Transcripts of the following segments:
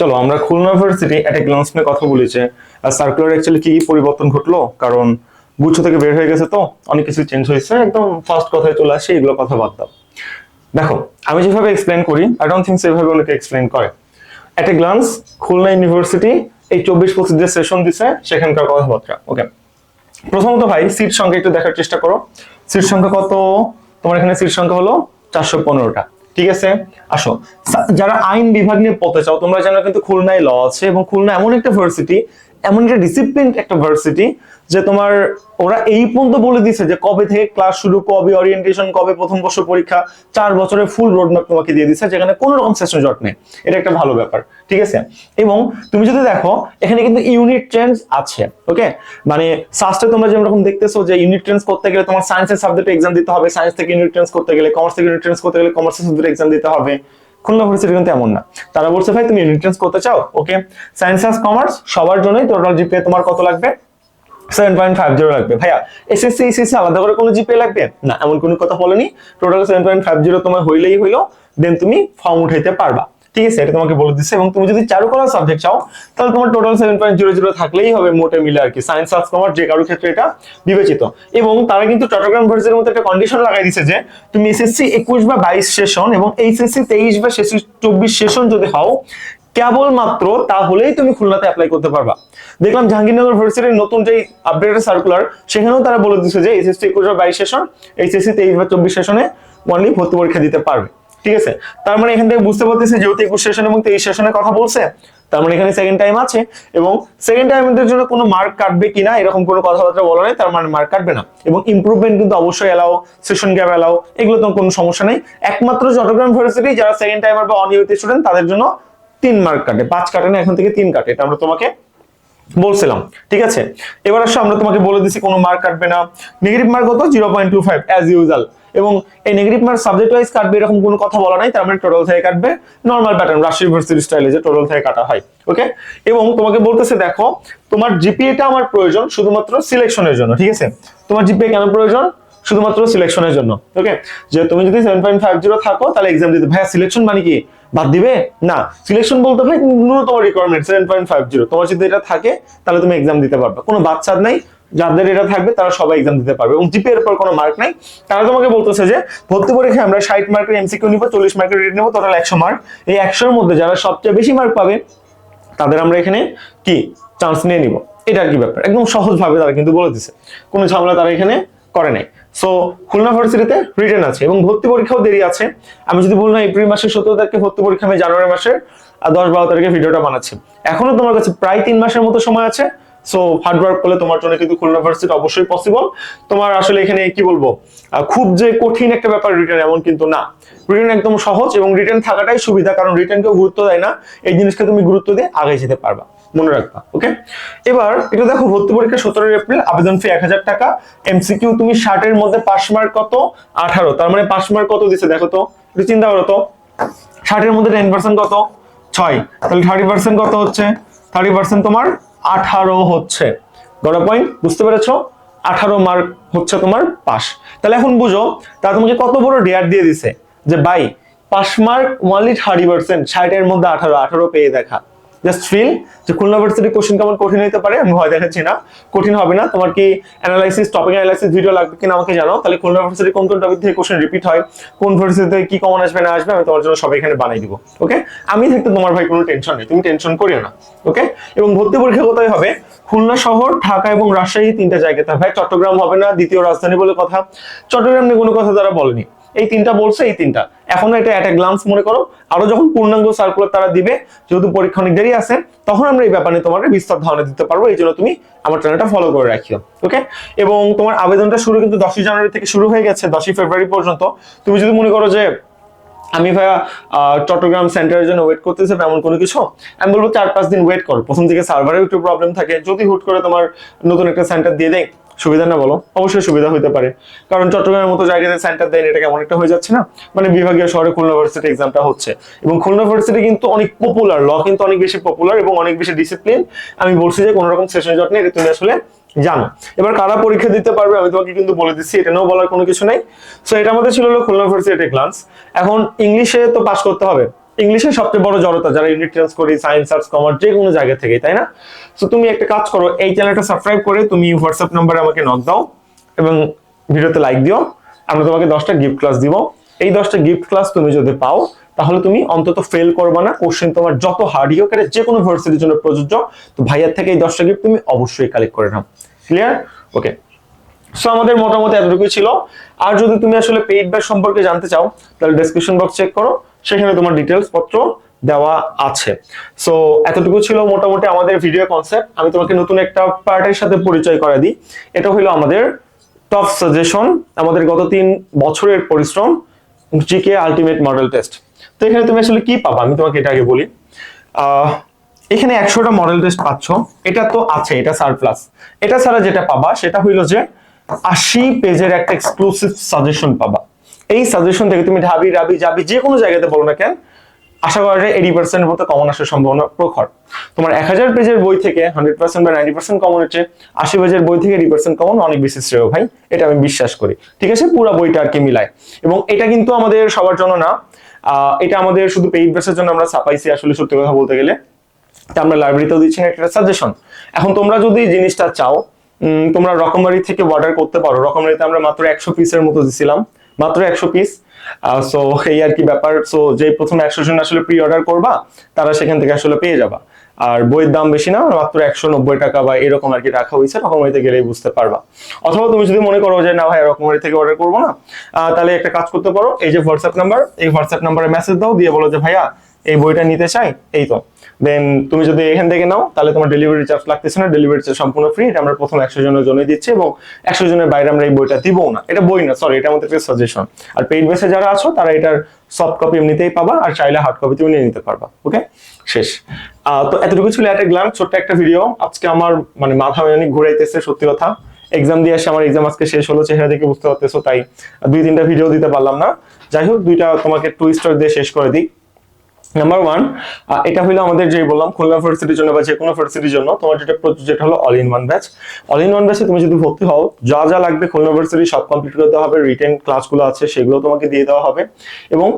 চলো, আমরা খুলনা ইউনিভার্সিটি একটা গ্লান্স নিয়ে কথা বলেছে। আর সার্কুলার অ্যাকচুয়ালি কি কি পরিবর্তন ঘটলো? কারণ গুচ্ছ থেকে বের হয়ে গেছে তো, অনেক কিছু চেঞ্জ হয়েছে, একদম ফার্স্ট কথায় চলে আসে, এগুলো কথা বাদ দাও। দেখো, আমি যেভাবে এক্সপ্লেন করি আই ডোন্ট থিঙ্ক সেভাবে অনেকে এক্সপ্লেন করে। একটা গ্লান্স খুলনা ইউনিভার্সিটি এই চব্বিশ পঁচিশ যে সেশন দিছে, সেখানকার কথাবার্তা ওকে প্রথমত ভাই সিট সংখ্যা একটু দেখার চেষ্টা করো। সিট সংখ্যা কত? তোমার এখানে সিট সংখ্যা হলো চারশো পনেরোটা। ঠিক আছে? আসো। যারা আইন বিভাগ নিয়ে পড়তে চাও, তোমরা জানো কিন্তু খুলনায় ল আছে এবং খুলনা এমন একটা ভার্সিটি এমন একটা ডিসিপ্লিন একটা ভার্সিটি যে তোমার ওরা এই পর্যন্ত বলে দিছে যে কবে থেকে ক্লাস শুরু, কবে অরিয়েন্টেশন কবে প্রথম বছর পরীক্ষা, চার বছরের ফুল রোডম্যাপ তোমাকে দিয়ে দিচ্ছে যেখানে কোনো রকম সেশন জট নেই। এটা একটা ভালো ব্যাপার। ঠিক আছে? এবং তুমি যদি দেখো, এখানে কিন্তু ইউনিট চেঞ্জ আছে ওকে মানে সাস্টে তোমরা যেরকম দেখতেছো যে ইউনিট চেঞ্জ করতে গেলে তোমার সায়েন্সের সাবজেক্টে এক্সাম দিতে হবে সায়েন্স থেকে ইউনিট ট্রেন্স করতে গেলে কমার্স থেকে ইউনিট চেঞ্জ করতে গেলে কমার্সের সাবজেক্টে এক্সাম দিতে হবে। খুলনা ভার্সিটি কিন্তু এমন না। তারা বলছে, ভাই, তুমি ইউনিট চেঞ্জ করতে চাও? ওকে সায়েন্স আর কমার্স সবার জন্যই টোটাল জিপিএ তোমার কত লাগবে? সেভেন পয়েন্ট ফাইভ জিরো লাগবে। ভাইয়া এসএসসি এসএসসি আলাদা করে কোনো জিপিএ লাগবে? না, এমন কোনো কথা বলেনি। Total seven point five zero তোমার হইলেই হইল দেন তুমি ফর্ম উঠাইতে পারবা। ঠিক আছে, এটা তোমাকে বলে দিচ্ছে। এবং তুমি যদি চারুকলা সাবজেক্ট চাও, তাহলে তোমার total seven point zero zero থাকলেই হবে মোটে মিলে আর কি। সায়েন্স আর্টস কমার্স যে কারোর ক্ষেত্রে এটা বিবেচিত। এবং তারা কিন্তু চট্টগ্রাম ভার্সিটির মধ্যে একটা কন্ডিশন লাগাই দিছে যে, তুমি এসএসসি একুশ বা বাইশ সেশন এবং এইচএসসি তেইশ বা সেসি চব্বিশ সেশন যদি হও, কেবলমাত্র তাহলেই তুমি খুলনাতে অ্যাপ্লাই করতে পারবা। দেখলাম জাহাঙ্গীরনগর ভার্সিটির নতুন যে আপডেটেড সার্কুলার সেখানেও তারা বলে দিচ্ছে যে এসএসসি একুশ বা বাইশ সেশন এইচএসসি তেইশ বা চব্বিশ সেশনে অনলি ভর্তি পরীক্ষা দিতে পারবে। ঠিক আছে? তার মানে এখান থেকে বুঝতে পারতেছি যেহেতু একুশ সেশন এবং তেইশ সেশনের কথা বলছে, তার মানে এখানে সেকেন্ড টাইম আছে এবং সেকেন্ড টাইমের জন্য কোনো মার্ক কাটবে কিনা এরকম কোনো কথাবার্তা বলা নেই, তার মানে মার্ক কাটবে না। এবং ইমপ্রুভমেন্ট কিন্তু অবশ্যই এলাও সেশন গ্যাপ এলাও এগুলো তো কোনো সমস্যা নেই। একমাত্র চট্টগ্রাম ভার্সিটি যারা সেকেন্ড টাইমার বা অনিয়মিত স্টুডেন্ট তাদের জন্য তিন মার্ক কাটে, পাঁচ কাটে না, এখন থেকে তিন কাটে। এটা আমরা তোমাকে বলছিলাম, ঠিক আছে? এবার আসো, আমরা তোমাকে বলে দিছি কোনো মার্ক কাটবে না। নেগেটিভ মার্ক কত zero point two five as usual এবং এই নেগেটিভ মার্ক সাবজেক্ট ওয়াইজ কাটবে, এরকম কোনো কথা বলা নাই, তার মানে টোটাল থেকে কাটবে। নর্মাল প্যাটার্ন রাশি ইউনিভার্সিটি স্টাইলে যে টোটাল থেকে কাটা হয় ওকে এবং তোমাকে বলতেছে, দেখো, তোমার জিপিএটা আমার প্রয়োজন শুধুমাত্র সিলেকশনের জন্য, ঠিক আছে? তোমার জিপিএ কেন প্রয়োজন? শুধুমাত্র সিলেকশনের জন্য ওকে যে তুমি যদি সেভেন পয়েন্ট ফাইভ জিরো থাকো, তাহলে এক্সাম দিতে ভাইয়া সিলেকশন মানে কি? বাদ দিবে? না। সিলেকশন বলতে ভাই, ন্যূনতম requirement seven point five zero তোমার যদি এটা থাকে, তাহলে তুমি এক্সাম দিতে পারবে। কোনো বাচ্চার নাই, যাদের এটা থাকবে, তারা সবাই এক্সাম দিতে পারবে। এবং জিপি এর পর কোনো মার্ক নাই। তারা তোমাকে বলতেছে যে, ভর্তি পরীক্ষায় আমরা ষাট মার্কের এমসিকিউ নিবো, চল্লিশ মার্কের রেট নেব টোটাল একশো মার্ক এই একশোর মধ্যে যারা সবচেয়ে বেশি মার্ক পাবে, তাদের আমরা এখানে কি? চান্স নিয়ে নিব। এটা আর কি ব্যাপার। একদম সহজ ভাবে তারা কিন্তু বলে দিছে। কোনো ঝামেলা তারা এখানে করে নাই। সো খুলনা ভার্সিটিতে রিটার্ন আছে এবং ভর্তি পরীক্ষাও দেরি আছে। আমি যদি বলি না এপ্রিল মাসের সতেরো তারিখে ভর্তি পরীক্ষা আমি জানুয়ারি মাসের দশ বারো তারিখে ভিডিওটা বানাচ্ছি। এখনও তোমার কাছে প্রায় তিন মাসের মতো সময় আছে। সো হার্ড ওয়ার্ক করলে তোমার জন্য কিন্তু খুলনা ভার্সিটি অবশ্যই পসিবল তোমার আসলে এখানে কি বলব? খুব যে কঠিন একটা ব্যাপার রিটার্ন এমন কিন্তু না। রিটার্ন একদম সহজ এবং রিটার্ন থাকাটাই সুবিধা, কারণ রিটার্ন কেউ গুরুত্ব দেয় না। এই জিনিসকে তুমি গুরুত্ব দিয়ে আগে যেতে পারবা। মনে রাখবা ওকে এবার এটা দেখো, ভর্তি পরীক্ষা সতেরোই এপ্রিল, আবেদন ফি এক হাজার টাকা এমসিকিউ তুমি ষাটের মধ্যে পাস মার্ক কত? আঠারো, তার মানে পাস মার্ক কত দিছে দেখো তো, একটু চিন্তা করো তো। ষাটের মধ্যে টেন পার্সেন্ট কত? ছয়, তাহলে থার্টি পার্সেন্ট কত হচ্ছে? থার্টি পার্সেন্ট তোমার আঠারো হচ্ছে। গড়া পয়েন্ট বুঝতে পেরেছ? আঠারো মার্ক হচ্ছে তোমার পাস তাহলে এখন বুঝো, তা তোমাকে কত বড় ডেয়ার দিয়ে দিছে? যে by pass mark only thirty percent ষাটের মধ্যে আঠারো আঠারো পেয়ে দেখা। জাস্ট ফিল যে খুলনা ভার্সিটি কোশ্চেন কেমন কঠিন হতে পারে, আমি ভয় দেখাচ্ছি না। কঠিন হবে না। তোমার কি অ্যানালাইসিস টপিক অ্যানালাইসিস ভিডিও লাগবে কিনা আমাকে জানাও। তাহলে খুলনা ভার্সিটি কোন কোন টপিক থেকে কোশ্চেন রিপিট হয়, কোন ভার্সিটিতে কি কমন আসবে না আসবে, আমি তোমার জন্য সবাই এখানে বানিয়ে দিব। ওকে আমি থাকতে তোমার ভাই কোনো টেনশন নেই। তুমি টেনশন করিও না। ওকে এবং ভর্তি পরীক্ষা কোথায় হবে? খুলনা শহর, ঢাকা এবং রাজশাহী তিনটা জায়গাতে। ভাই, চট্টগ্রাম হবে না, দ্বিতীয় রাজধানী বলে কথা। চট্টগ্রাম নিয়ে কোনো কথা তারা বলেনি। এই তিনটা বলছে, এই তিনটা। এখনও এটা একটা গ্লান্স মনে করো। আরও যখন পূর্ণাঙ্গ সার্কুলার তারা দিবে, যেহেতু পরীক্ষা অনেক দেরি আছে, তখন আমরা এই ব্যাপারে তোমাকে বিস্তার ধারণা দিতে পারব। এই জন্য তুমি আমার চ্যানেলটা ফলো করে রাখিও ওকে এবং তোমার আবেদনটা শুরু কিন্তু দশই জানুয়ারি থেকে শুরু হয়ে গেছে, দশই ফেব্রুয়ারি পর্যন্ত। তুমি যদি মনে করো যে, আমি ভাইয়া চট্টগ্রাম সেন্টারের জন্য ওয়েট করতেছে এমন কোনো কিছু, আমি বলব চার পাঁচ দিন ওয়েট করো। প্রথম থেকে সার্ভারের একটু প্রবলেম থাকে। যদি হুট করে তোমার নতুন একটা সেন্টার দিয়ে দেয় সুবিধা না বলো? অবশ্যই সুবিধা হতে পারে। কারণ চট্টগ্রামের মতো জায়গাতে সেন্টার দেয় এটা কেমন একটা হয়ে যাচ্ছে না? মানে বিভাগীয় শহরে খুলনা ভার্সিটি এক্সামটা হচ্ছে। এবং খুলনা ভার্সিটি কিন্তু অনেক পপুলার ল কিন্তু অনেক বেশি পপুলার এবং অনেক বেশি ডিসিপ্লিন আমি বলছি যে কোনো রকম সেশন জট নেই এটা তুমি আসলে জানো। এবার কারা পরীক্ষা দিতে পারবে, আমি তোমাকে কিন্তু বলে দিচ্ছি, এটা নিয়েও বলার কোনো কিছু নাই। সো এটা আমাদের ছিল হলো খুলনা ভার্সিটি গ্লান্স এখন ইংলিশে তো পাস করতে হবে। ইংলিশের সবচেয়ে বড় জড়তা যারা ইউনিট চেঞ্জ করি সায়েন্স আর্টস কমার্স যে কোনো জায়গা থেকে তাই না? তো তুমি একটা কাজ করো, এই চ্যানেলটা সাবস্ক্রাইব করে তুমি হোয়াটসঅ্যাপ নাম্বারে আমাকে নক দাও এবং ভিডিওতে লাইক দিও। আমরা তোমাকে দশটা গিফট ক্লাস দিব। এই দশটা গিফট ক্লাস তুমি যদি পাও, তাহলে তুমি অন্তত ফেল করবে না। কোশ্চেন তোমার যত হার্ড হোক যে কোনো ভার্সিটির জন্য প্রযোজ্য। তো ভাইয়ার থেকে এই দশটা গিফট তুমি অবশ্যই কালেক্ট করে নাও। ক্লিয়ার ওকে সো আমাদের মোটামুটি এতটুকুই ছিল। আর যদি তুমি আসলে পেইড ব্যাচ সম্পর্কে জানতে চাও, তাহলে ডেসক্রিপশন বক্স চেক করো। সেখানে তোমার ডিটেলস পত্র দেওয়া আছে। সো এতটুকু ছিল মোটামুটি আমাদের ভিডিও কনসেপ্ট আমি তোমাকে নতুন একটা পার্টের সাথে পরিচয় করে দিই। এটা হলো আমাদের টপ সাজেশন আমাদের গত তিন বছরের পরিশ্রম জিকে আলটিমেট মডেল টেস্ট তো এখানে তুমি আসলে কি পাবা? আমি তোমাকে এটা আগে বলি। এখানে একশোটা মডেল টেস্ট পাচ্ছ। এটা তো আছে, এটা সারপ্লাস এটা ছাড়া যেটা পাবা, সেটা হইল যে আশি পেজের একটা এক্সক্লুসিভ সাজেশন পাবা। এই সাজেশন থেকে তুমি ঢাবি, রাবি যাবি যে কোনো জায়গাতে বলো না কেন, আশা করা যায় এইটি পার্সেন্ট মতো কমন আসার সম্ভাবনা প্রখর। তোমার এক হাজার পেজের বই থেকে হান্ড্রেড পার্সেন্ট বা নাইনটি পার্সেন্ট কমন হচ্ছে, আশি পেজের বই থেকে এইটি পার্সেন্ট কমন অনেক বেশি শ্রেয় ভাই, এটা আমি বিশ্বাস করি। ঠিক আছে? পুরো বইটা আর কি মিলায়। এবং এটা কিন্তু আমাদের সবার জন্য না এটা আমাদের শুধু পেইড বেসের জন্য আমরা ছাপাইছি আসলে সত্যি কথা বলতে গেলে। তা আমরা লাইব্রেরিতেও দিচ্ছি না একটা সাজেশন এখন তোমরা যদি জিনিসটা চাও তোমরা রকমারি থেকে অর্ডার করতে পারো। রকমারিতে আমরা মাত্র একশো পিসের মতো দিছিলাম। মাত্র একশো পিস সো এই আর কি ব্যাপার। সো যে প্রথম একশো জন আসলে প্রি অর্ডার করবা, তারা সেখান থেকে আসলে পেয়ে যাবা। আর বইয়ের দাম বেশি না, মাত্র একশো নব্বই টাকা বা এরকম আর কি রাখা হয়েছে, রকমারিতে গেলেই বুঝতে পারবা। অথবা তুমি যদি মনে করো যে, না ভাই, রকমারি থেকে অর্ডার করব না তাহলে একটা কাজ করতে পারো। এই যে হোয়াটসঅ্যাপ নাম্বার এই হোয়াটসঅ্যাপ নাম্বারে মেসেজ দাও, দিয়ে বলো যে, ভাইয়া, এই বইটা নিতে চাই, এই তো। দেন তুমি যদি এখান থেকে নাও, তাহলে তোমার ডেলিভারি চার্জ লাগতেছে না ডেলিভারি চার্জ সম্পূর্ণ ফ্রি এটা আমরা প্রথম একশো জনের জন্য দিচ্ছি এবং একশো জনের বাইরে আমরা এই বইটা দিব না। এটা বই না সরি এটা আমাদের সাজেশন আর পেইড বেসে যারা আছো, তারা এটার সফট কপি এমনিতেই পাবা, আর চাইলে হার্ড কপি তুমি নিয়ে নিতে পারবা ওকে শেষ। তো এতটুকু ছিল একটা গ্লান ছোট্ট একটা ভিডিও আজকে আমার মানে মাথা অনেক ঘুরাইতেছে, সত্যি কথা। এক্সাম দিয়ে এসে আমার এক্সাম আজকে শেষ হলো, চেহারা দেখে বুঝতে পারতেছো, তাই দুই, তিনটা ভিডিও দিতে পারলাম না। যাই হোক, দুইটা তোমাকে টু স্টার দিয়ে শেষ করে দিই। নাম্বার ওয়ান এটা হলো আমাদের যে বললাম, খুলনা ফার্সিটির জন্য বা যে কোনো ফার্সিটির জন্য, তোমার যেটা যেটা হলো all in one batch all in one ব্যাচে তুমি যদি ভর্তি হও, যা যা লাগবে খুলনা ইউনিভার্সিটি সব কমপ্লিট করতে হবে রিটেন ক্লাসগুলো আছে, সেগুলো তোমাকে দিয়ে দেওয়া হবে। এবং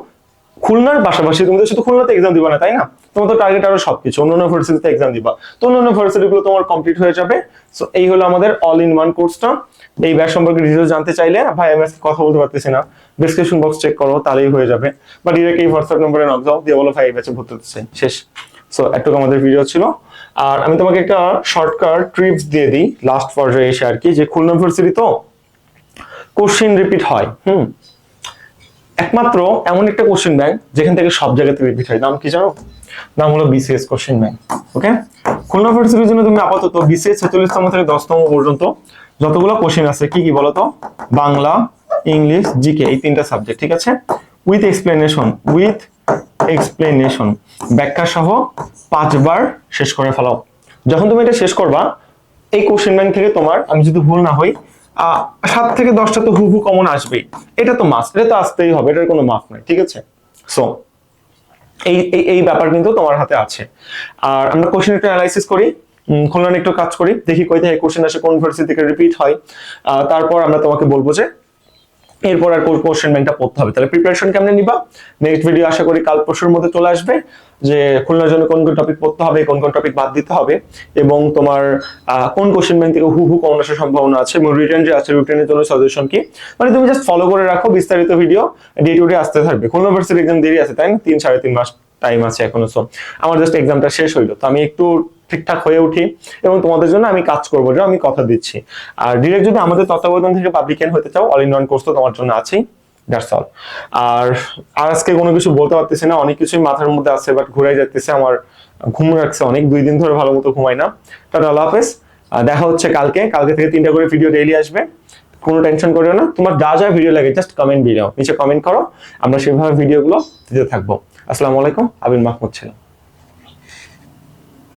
খুলনার পাশাপাশি তুমি তো শুধু খুলনাতে এক্সাম দিবা না, তাই না? তোমার তো টার্গেট আরও সবকিছু অন্য ইউনিভার্সিটিতে এক্সাম দিবা। তো অন্য ইউনিভার্সিটিগুলো তোমার কমপ্লিট হয়ে যাবে। সো এই হলো আমাদের অল ইন ওয়ান কোর্সটা এই ব্যাচ সম্পর্কে ডিটেলস জানতে চাইলে, ভাই আজকে কথা বলতে পারতেছি না। ডিসক্রিপশন বক্স চেক করো, তাহলেই হয়ে যাবে। বা ডিরেক্ট এই হোয়াটসঅ্যাপ নম্বরে নক দাও, দিয়ে বলো, ভাই, এই ব্যাচে ভর্তি হতে চাই শেষ। সো এটুকু আমাদের ভিডিও ছিল। আর আমি তোমাকে একটা শর্টকাট ট্রিপস দিয়ে দিই লাস্ট পর্যায়ে এসে আর কি, যে খুলনা ইউনিভার্সিটি তো কোশ্চেন রিপিট হয়, হুম? একমাত্র এমন একটা কোশ্চেন ব্যাংক যেখান থেকে সব জায়গাতে রিপিট হয়। নাম কি জানো? নাম হলো BCS question bank okay Khulna ইউনিভার্সিটির জন্য তুমি আপাতত বিসিএস ছেচল্লিশতম থেকে দশতম পর্যন্ত যতগুলো কোশ্চেন আছে, কি কি বলতো? বাংলা, ইংলিশ জিকে এই তিনটা সাবজেক্ট ঠিক আছে? উইথ এক্সপ্লেনেশন উইথ এক্সপ্লেনেশন ব্যাখ্যা সহ পাঁচবার শেষ করে ফেলাও। যখন তুমি এটা শেষ করবা, এই কোশ্চেন ব্যাংক থেকে তোমার, আমি যদি ভুল না হই সাত থেকে দশটা তো হু হু কমন আসবেই। এটা তো মাস্ট এটা তো আসতেই হবে, এটার কোনো মাফ নাই, ঠিক আছে? সো এই এই ব্যাপার কিন্তু তোমার হাতে আছে। আর আমরা কোশ্চেন একটু অ্যানালাইসিস করি খুলনা একটু কাজ করি, দেখি কই থেকে কোশ্চেন আসে, কোন ভার্সিটি থেকে রিপিট হয়। তারপর আমরা তোমাকে বলব যে এরপর আর কোশ্চেন ব্যাংকটা পড়তে হবে? তাহলে প্রিপারেশন কেমনে নিবা? নেক্সট ভিডিও আশা করি কাল পরশুর মধ্যে চলে আসবে, যে খুলনার জন্য কোন কোন টপিক পড়তে হবে, কোন কোন টপিক বাদ দিতে হবে, এবং তোমার কোন কোশ্চেন ব্যাংক থেকে হু হু কমন আসার সম্ভাবনা আছে, এবং রিটার্ন যে আছে রিটার্নের জন্য সাজেশন কি? মানে তুমি জাস্ট ফলো করে রাখো বিস্তারিত ভিডিও ডে টু ডে আসতে থাকবে। খুলনা ইউনিভার্সিটি এক্সাম দেরি আছে, তাই না? তিন, সাড়ে তিন মাস টাইম আছে এখনও সো আমার জাস্ট এক্সামটা শেষ হইল। তো আমি একটু ঠিকঠাক হয়ে উঠি এবং তোমাদের জন্য আমি কাজ করব আমি কথা দিচ্ছি। আর ডিরেক্ট যদি আমাদের তত্ত্বাবধান থেকে পাবলিকেন হতে চাও অল ইন ওয়ান কোর্স তো তোমার জন্য আছেই আর আজকে কোনো কিছু বলতে পারতেছি না, অনেক কিছুই মাথার মধ্যে বাট যাচ্ছে আমার ঘুম রাখছে অনেক, দুই দিন ধরে ভালো মতো ঘুমাই না। টাটা, আল্লাহ হাফেজ। দেখা হচ্ছে কালকে কালকে থেকে তিনটা করে ভিডিও ডেইলি আসবে। কোনো টেনশন করিও না, তোমার যা যা ভিডিও লাগে জাস্ট কমেন্ট ভিডিও নিচে কমেন্ট করো, আমরা সেভাবে ভিডিওগুলো দিতে থাকব। আসসালামু আলাইকুম আবির মাহমুদ ছিলাম।